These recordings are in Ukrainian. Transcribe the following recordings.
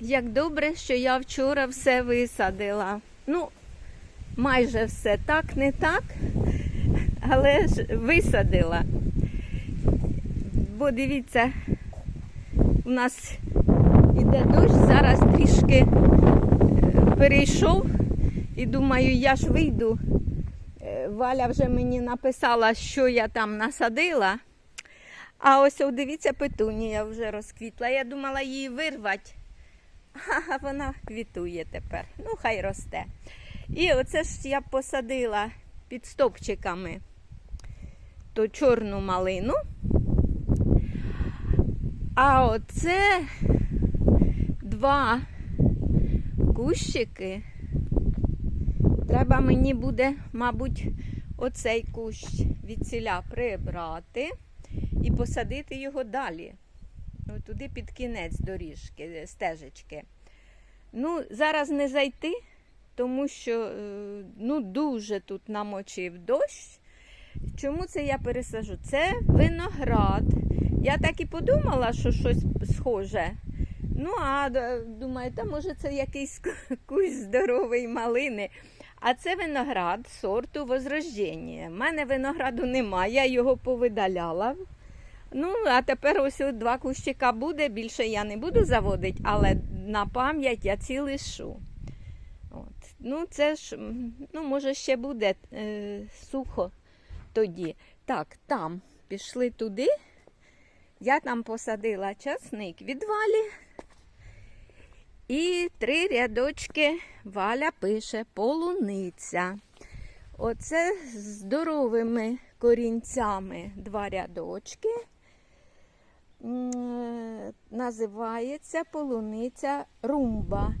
Як добре, що я вчора все висадила. Ну, майже все так, не так, але ж висадила. Бо дивіться, у нас іде дощ, зараз трішки е, перейшов і думаю, я ж вийду. Е, Валя вже мені написала, що я там насадила. А ось дивіться, петунія вже розквітла. Я думала її вирвати. А вона квітує тепер. Ну, хай росте. І оце ж я посадила під стопчиками ту чорну малину. А оце два кущики. Треба мені буде, мабуть, оцей кущ від ціля прибрати і посадити його далі. Ну, туди під кінець доріжки, стежечки. Ну, зараз не зайти, тому що е, ну, дуже тут намочив дощ. Чому це я пересажу? Це виноград. Я так і подумала, що щось схоже. Ну, а думаю, та може це якийсь кущ здоровий малини. А це виноград сорту Возрождення. У мене винограду немає, я його повидаляла. Ну, а тепер ось два кущика буде. Більше я не буду заводити, але на пам'ять я ці лишу. От. Ну, це ж, ну, може, ще буде е, сухо тоді. Так, там пішли туди. Я там посадила часник від валі. І три рядочки Валя пише полуниця. Оце з здоровими корінцями два рядочки. Називається полуниця румба.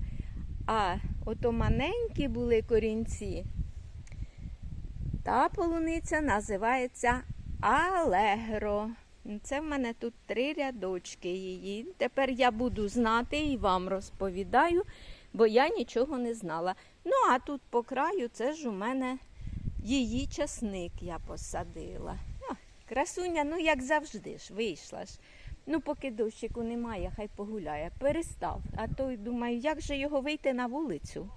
А ото маленькі були корінці. Та полуниця називається Алегро. Це в мене тут три рядочки її. Тепер я буду знати і вам розповідаю, бо я нічого не знала. Ну, а тут по краю це ж у мене її часник я посадила. А, красуня, ну як завжди ж, вийшла ж. Ну, поки дощику немає, хай погуляє. Перестав. А то думаю, як же його вийти на вулицю?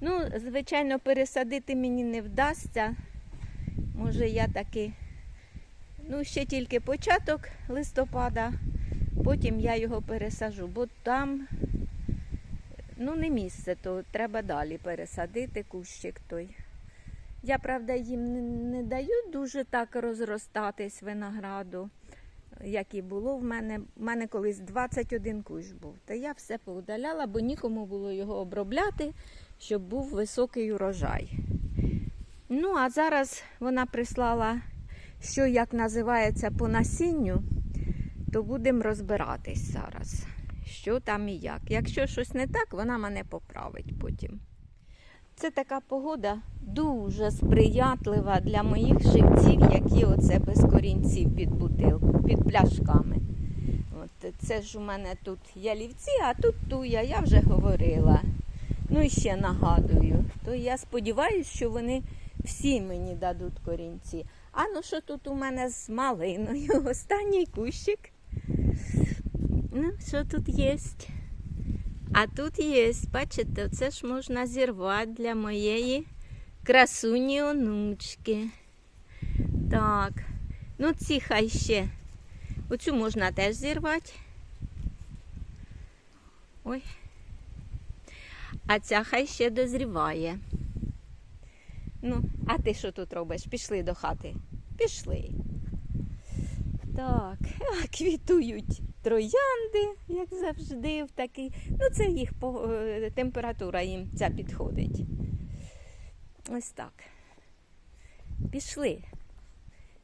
Ну, звичайно, пересадити мені не вдасться. Може, я таки. Ну, ще тільки початок листопада, потім я його пересажу, бо там ну, не місце, то треба далі пересадити кущик той. Я, правда, їм не даю дуже так розростатись винограду, як і було в мене. У мене колись 21 кущ був. Та я все поудаляла, бо нікому було його обробляти, щоб був високий урожай. Ну, а зараз вона прислала що як називається по насінню, то будемо розбиратись зараз, що там і як. Якщо щось не так, вона мене поправить потім. Це така погода дуже сприятлива для моїх живців, які оце без корінців під бутилку, під пляшками. От це ж у мене тут ялівці, а тут туя, я вже говорила. Ну і ще нагадую. То я сподіваюся, що вони всі мені дадуть корінці. А ну що тут у мене з малиною? Останній кущик. Ну, що тут є? А тут є, бачите, це ж можна зірвати для моєї красуні онучки. Так, ну ці хай ще. Оцю можна теж зірвати. Ой. А ця хай ще дозріває. Ну, а ти що тут робиш? Пішли до хати. Пішли. Так, квітують троянди, як завжди, в такий. Ну, це їх е, температура їм ця підходить. Ось так. Пішли.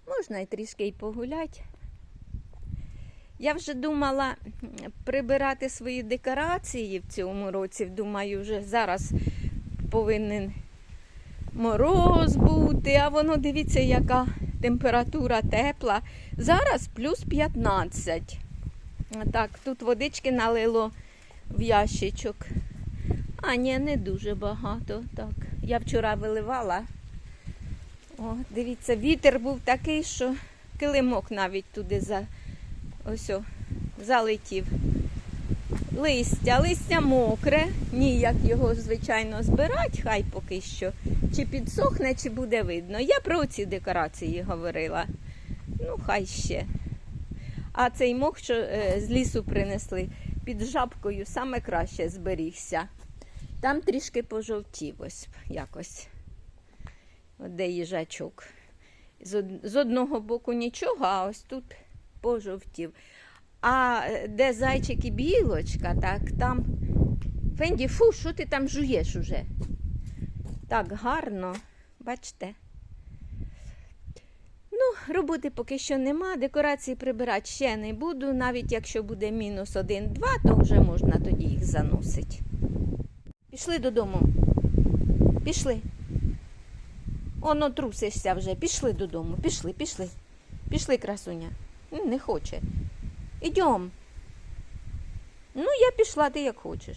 Можна і трішки й погуляти. Я вже думала прибирати свої декорації в цьому році. Думаю, вже зараз повинен мороз бути, а воно дивіться, яка температура тепла. Зараз плюс 15. Так, тут водички налило в ящичок. А, ні, не дуже багато. Так, я вчора виливала. О, дивіться, вітер був такий, що килимок навіть туди за ось залетів. листя. Листя мокре, ніяк його, звичайно, збирати, хай поки що. Чи підсохне, чи буде видно. Я про ці декорації говорила. Ну, хай ще. А цей мох, що е, з лісу принесли під жабкою, саме краще зберігся. Там трішки пожовтів ось якось. От де їжачок. З, од- з одного боку нічого, а ось тут пожовтів. А е, де зайчик і білочка, так там. Фенді, фу, що ти там жуєш уже? Так гарно, бачите. Ну, роботи поки що нема, декорації прибирати ще не буду. Навіть якщо буде мінус один-два, то вже можна тоді їх заносити. Пішли додому. Пішли. Оно трусишся вже. Пішли додому. Пішли, пішли. Пішли, красуня. Не хоче. Ідем. Ну, я пішла, ти як хочеш.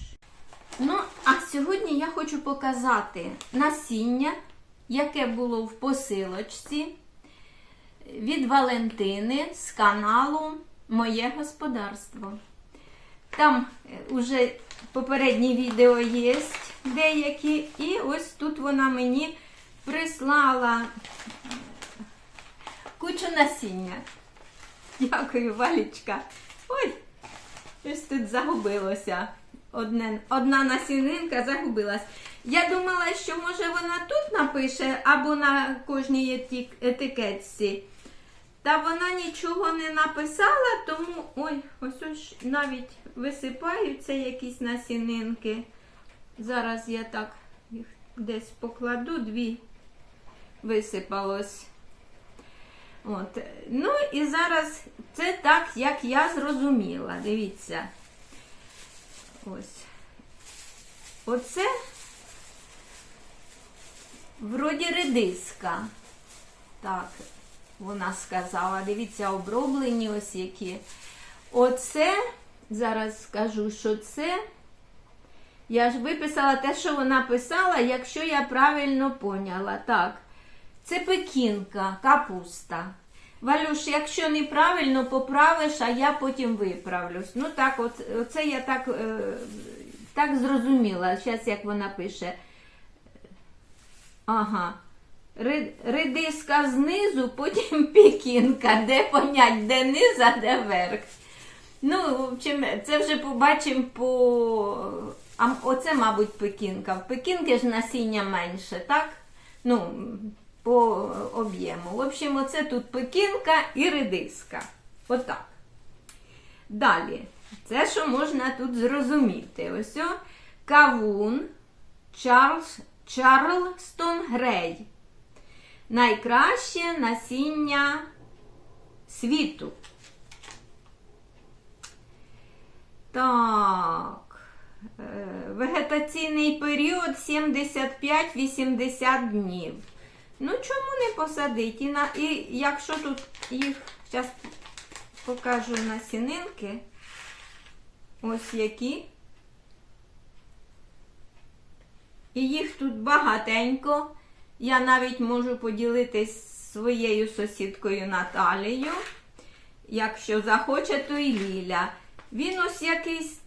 Ну, а сьогодні я хочу показати насіння, яке було в посилочці від Валентини з каналу Моє господарство. Там вже попередні відео є деякі, і ось тут вона мені прислала кучу насіння. Дякую, Валічка. Ой, щось тут загубилося. Одне, одна насінинка загубилась. Я думала, що може вона тут напише або на кожній етикетці. Та вона нічого не написала, тому ой, ось ось навіть висипаються якісь насінинки. Зараз я так їх десь покладу, дві висипалось. От. Ну і зараз це так, як я зрозуміла. Дивіться. Ось. Оце вроді редиска. Так, вона сказала. Дивіться, оброблені ось які. Оце, зараз скажу, що це. Я ж виписала те, що вона писала, якщо я правильно поняла. Так, це пекінка, капуста. Валюш, якщо неправильно поправиш, а я потім виправлюсь. Ну так, от, оце я так, е, так зрозуміла. Зараз як вона пише. Ага. Ри- Редиска знизу, потім пекінка. Де понять, де низ, а де верх. Ну, в це вже побачимо по. А оце, мабуть, пекінка. В пекінки ж насіння менше, так? Ну, по об'єму. В общем, оце тут пекінка і редиска. Отак. Далі. Це, що можна тут зрозуміти. Ось о, кавун Чарльз, Чарлстон Грей. Найкраще насіння світу. Так. Е, Вегетаційний період 75-80 днів. Ну, чому не посадити? І, на, і якщо тут їх, зараз покажу насінинки, ось які. І їх тут багатенько. Я навіть можу поділитись своєю сусідкою Наталією. Якщо захоче, то і Ліля. Він ось якийсь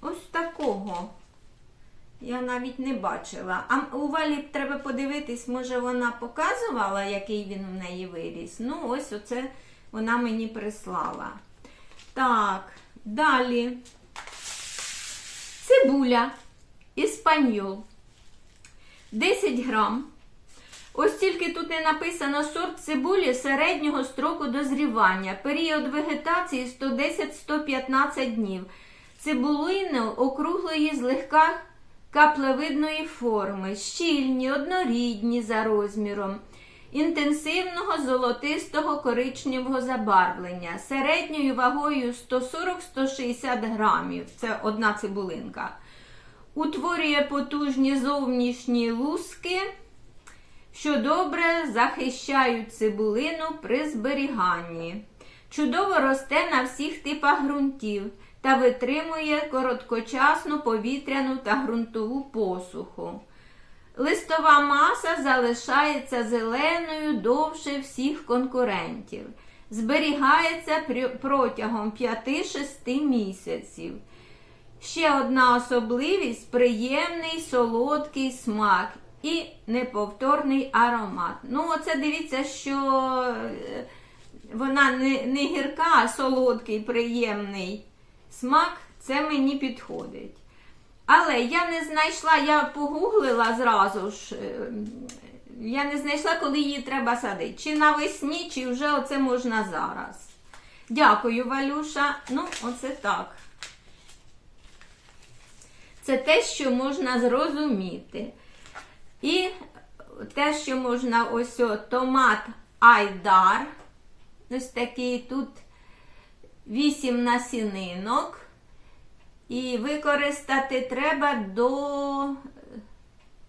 ось такого. Я навіть не бачила. А у Валі треба подивитись, може вона показувала, який він в неї виріс. Ну, ось оце вона мені прислала. Так, далі. Цибуля іспаньол. 10 грам. Ось тільки тут не написано сорт цибулі середнього строку дозрівання. Період вегетації 110-115 днів. Цибулини округлої злегка каплевидної форми, щільні, однорідні за розміром, інтенсивного золотистого коричневого забарвлення, середньою вагою 140-160 грамів. Це одна цибулинка. Утворює потужні зовнішні луски, що добре захищають цибулину при зберіганні. Чудово росте на всіх типах ґрунтів та витримує короткочасну повітряну та ґрунтову посуху. Листова маса залишається зеленою довше всіх конкурентів. Зберігається протягом 5-6 місяців. Ще одна особливість приємний солодкий смак і неповторний аромат. Ну, оце дивіться, що е, вона не, не гірка, а солодкий, приємний смак. Це мені підходить. Але я не знайшла, я погуглила зразу ж. е, Я не знайшла, коли її треба садити. Чи навесні, чи вже оце можна зараз. Дякую, Валюша. Ну, оце так. Це те, що можна зрозуміти. І те, що можна ось о, томат Айдар. Ось такий тут 8 насінинок. І використати треба до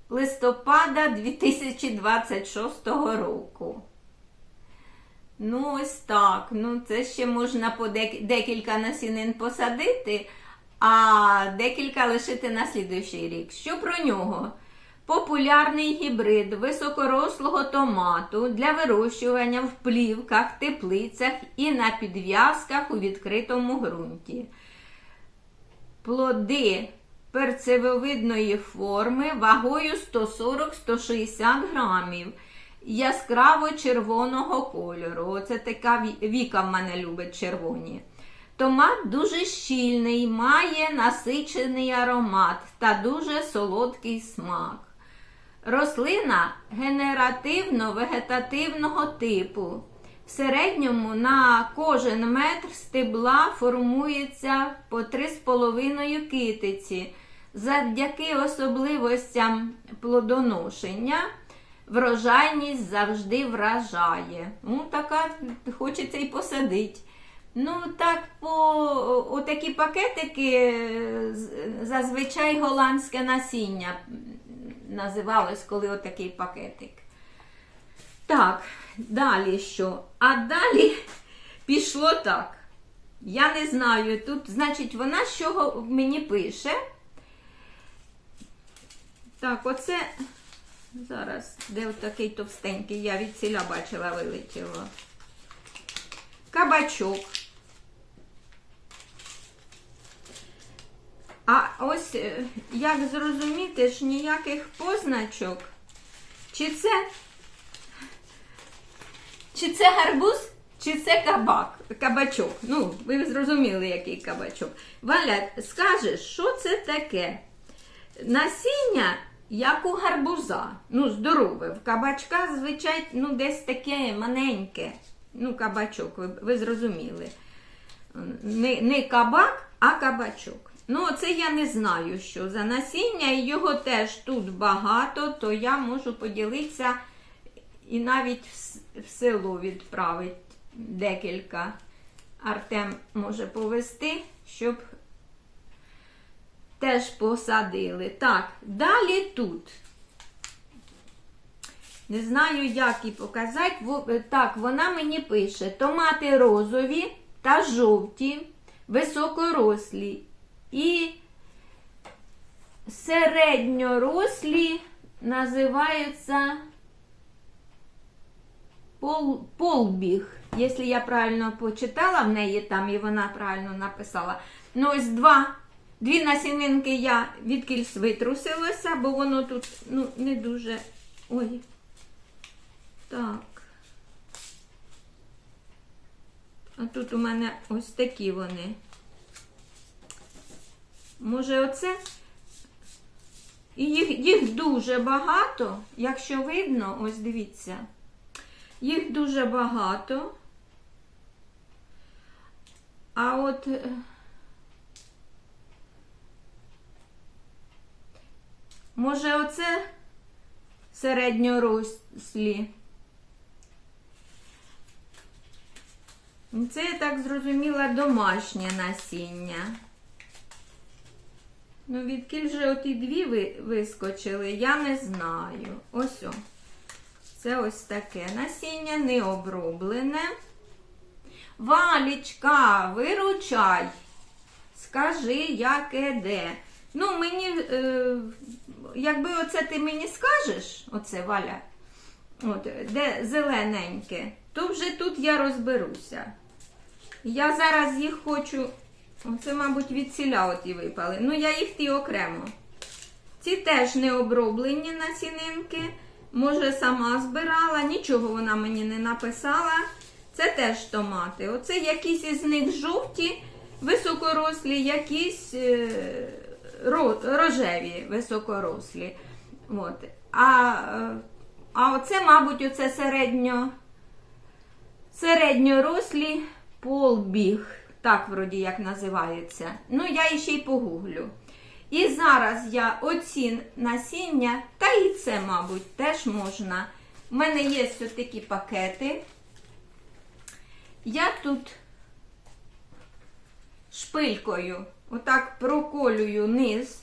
листопада 2026 року. Ну, ось так. Ну, це ще можна по декілька насінин посадити, а декілька лишити на слідуючий рік. Що про нього? Популярний гібрид високорослого томату для вирощування в плівках, теплицях і на підв'язках у відкритому ґрунті. Плоди перцевовидної форми вагою 140-160 грамів. Яскраво червоного кольору. Оце така віка в мене любить червоні. Томат дуже щільний, має насичений аромат та дуже солодкий смак. Рослина генеративно-вегетативного типу. В середньому на кожен метр стебла формується по 3,5 китиці. Завдяки особливостям плодоношення врожайність завжди вражає. Ну, така хочеться і посадити. Ну, так, по отакі пакетики е, зазвичай голландське насіння називалось, коли отакий пакетик. Так, далі що? А далі пішло так. Я не знаю, тут, значить, вона з чого мені пише. Так, оце зараз, де отакий товстенький, я від ціля бачила, вилетіло. Кабачок. А ось е, як зрозуміти ж ніяких позначок, чи це чи це гарбуз, чи це кабак, кабачок. Ну, ви зрозуміли, який кабачок. Валя, скажеш, що це таке? Насіння, як у гарбуза. Ну, здорове. В кабачка, звичайно, ну, десь таке маленьке. Ну, кабачок, ви, ви зрозуміли. Не, не кабак, а кабачок. Ну, це я не знаю, що за насіння, і його теж тут багато, то я можу поділитися і навіть в село відправити декілька. Артем може повести, щоб теж посадили. Так, далі тут. Не знаю, як і показати. Так, вона мені пише: томати розові та жовті, високорослі і середньорослі називаються пол, полбіг. Якщо я правильно почитала в неї там і вона правильно написала. Ну, ось два. Дві насінинки я від витрусилася, бо воно тут ну, не дуже. Ой. Так. А тут у мене ось такі вони. Може, оце? І їх, їх дуже багато, якщо видно, ось дивіться. Їх дуже багато. А от е, може оце середньорослі. Це, я так зрозуміла, домашнє насіння. Ну, відкіль же оті дві ви- вискочили, я не знаю. Ось о. Це ось таке насіння не оброблене. Валічка, виручай. Скажи, яке де. Ну, мені, е, якби оце ти мені скажеш, оце Валя, от, де зелененьке, то вже тут я розберуся. Я зараз їх хочу Оце, мабуть, від ціля оті випали. Ну, я їх ті окремо. Ці теж не оброблені насінинки. Може, сама збирала, нічого вона мені не написала. Це теж томати. Оце якісь із них жовті, високорослі, якісь е, рожеві високорослі. От. А, а оце, мабуть, оце середньо, середньорослі полбіг. Так, вроді як називається. Ну, я іще й погуглю. І зараз я оці насіння, та і це, мабуть, теж можна. У мене є ось такі пакети. Я тут шпилькою отак проколюю низ,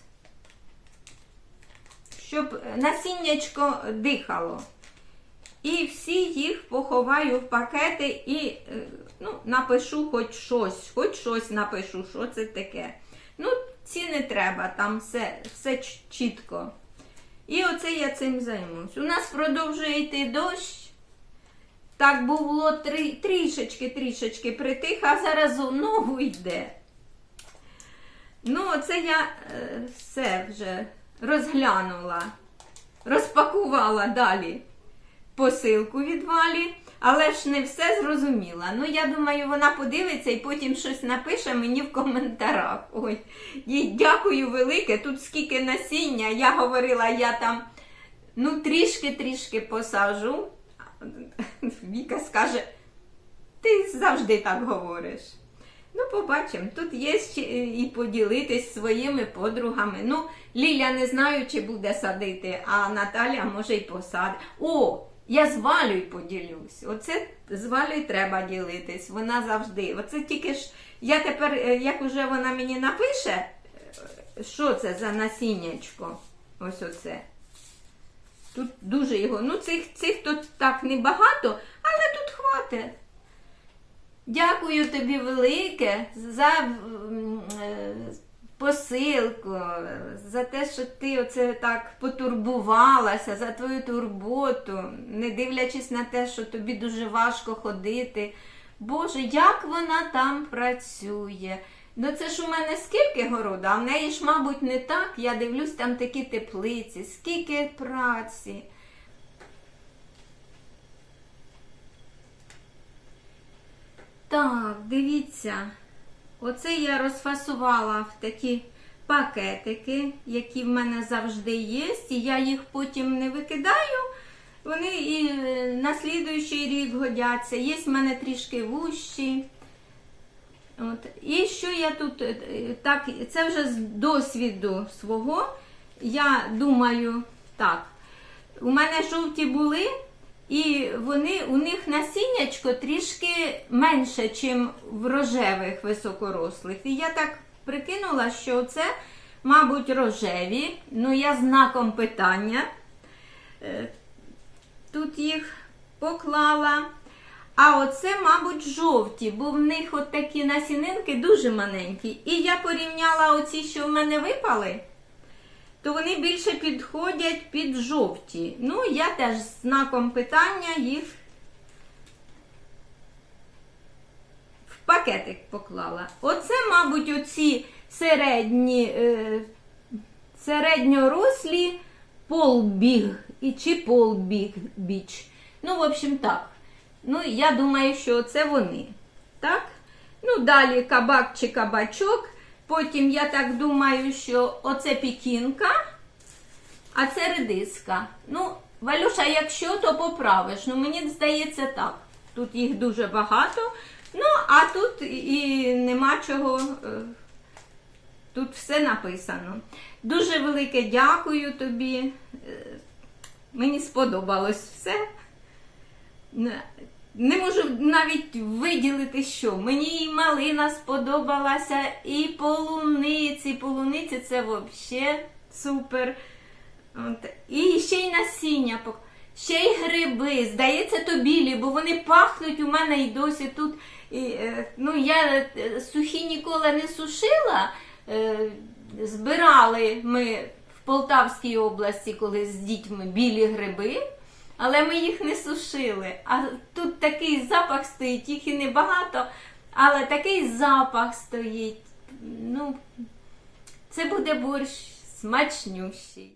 щоб насіннячко дихало. І всі їх поховаю в пакети і е, ну, напишу хоч щось, хоч щось напишу, що це таке. Ну, ці не треба, там все, все чітко. І оце я цим займусь. У нас продовжує йти дощ. Так було три, трішечки, трішечки притих, а зараз знову йде. Ну, оце я е, все вже розглянула, розпакувала далі посилку від Валі, але ж не все зрозуміла. Ну, я думаю, вона подивиться і потім щось напише мені в коментарях. Ой, їй дякую велике. Тут скільки насіння. Я говорила, я там ну, трішки-трішки посажу. Віка скаже, ти завжди так говориш. Ну, побачимо. Тут є ще і поділитись своїми подругами. Ну, Ліля не знаю, чи буде садити, а Наталя може й посадить. О, я з поділюсь. Оце з Валею треба ділитись. Вона завжди. Оце тільки ж я тепер, е, як уже вона мені напише, е, що це за насіннячко? Ось оце. Тут дуже його. Ну, цих, цих тут так небагато, але тут хватить. Дякую тобі велике за е, посилку, за те, що ти оце так потурбувалася, за твою турботу, не дивлячись на те, що тобі дуже важко ходити. Боже, як вона там працює. Ну це ж у мене скільки городу, а в неї ж, мабуть, не так. Я дивлюсь, там такі теплиці, скільки праці. Так, дивіться, оце я розфасувала в такі пакетики, які в мене завжди є, і я їх потім не викидаю. Вони і е, на слідуючий рік годяться. Є в мене трішки вущі. От. І що я тут, е, так, це вже з досвіду свого. Я думаю, так, у мене жовті були, і вони, у них насіннячко трішки менше, ніж в рожевих високорослих. І я так прикинула, що це, мабуть, рожеві. Ну, я знаком питання. Е, Тут їх поклала. А оце, мабуть, жовті, бо в них от такі насінинки дуже маленькі. І я порівняла оці, що в мене випали, то вони більше підходять під жовті. Ну, я теж з знаком питання їх в пакетик поклала. Оце, мабуть, оці середні, е, середньорослі полбіг і чи полбіг біч. Ну, в общем, так. Ну, я думаю, що це вони. Так? Ну, далі кабак чи кабачок. Потім я так думаю, що оце пікінка, а це редиска. Ну, Валюша, якщо, то поправиш. Ну, мені здається так. Тут їх дуже багато. Ну, а тут і нема чого. е, Тут все написано. Дуже велике дякую тобі. Е, Мені сподобалось все. Не- можу навіть виділити, що. Мені і малина сподобалася, і полуниці. Полуниці це взагалі супер. От. І ще й насіння, ще й гриби. Здається, то білі, бо вони пахнуть у мене і досі тут. І, е, ну, я е, сухі ніколи не сушила. Е, збирали ми в Полтавській області, коли з дітьми білі гриби. Але ми їх не сушили. А тут такий запах стоїть, їх і небагато, але такий запах стоїть. Ну, це буде борщ смачнющий.